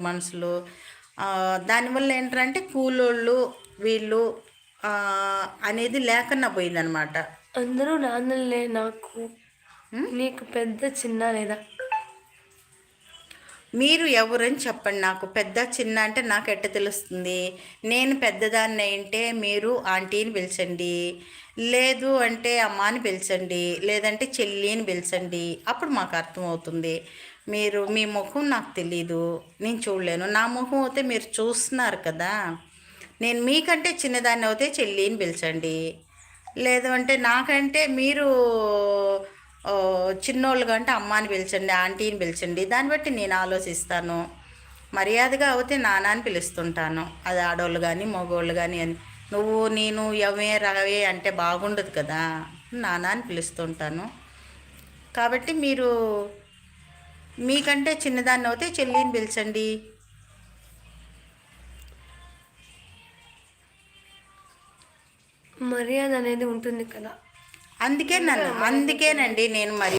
మనుషులు. దానివల్ల ఏంటంటే కూలోళ్ళు వీళ్ళు అనేది లేకుండా పోయిందనమాట. అందరూ నాన్నలే నాకు. నీకు పెద్ద చిన్న లేదా? మీరు ఎవరని చెప్పండి నాకు. పెద్ద చిన్న అంటే నాకు ఎట్ట తెలుస్తుంది? నేను పెద్దదాన్ని అంటే మీరు ఆంటీని పిలిచండి. లేదు అంటే అమ్మాని పిలిచండి. లేదంటే చెల్లి అని పిలిచండి. అప్పుడు మాకు అర్థమవుతుంది. మీరు మీ ముఖం నాకు తెలీదు. నేను చూడలేను. నా ముఖం అయితే మీరు చూస్తున్నారు కదా. నేను మీకంటే చిన్నదాన్ని అయితే చెల్లిని పిలిచండి. లేదు అంటే నాకంటే మీరు చిన్నోళ్ళుగా అంటే అమ్మాని పిలిచండి ఆంటీని పిలిచండి. దాన్ని బట్టి నేను ఆలోచిస్తాను. మర్యాదగా అవుతే నానాని అని పిలుస్తుంటాను. అది ఆడవాళ్ళు కానీ మగవాళ్ళు కానీ అని. నువ్వు నేను ఎవే రవే అంటే బాగుండదు కదా. నానాని అని పిలుస్తుంటాను. కాబట్టి మీరు మీకంటే చిన్నదాన్ని అవుతే చెల్లిని పిలిచండి. మర్యాద అనేది ఉంటుంది కదా. అందుకే నన్ను అందుకేనండి నేను మరి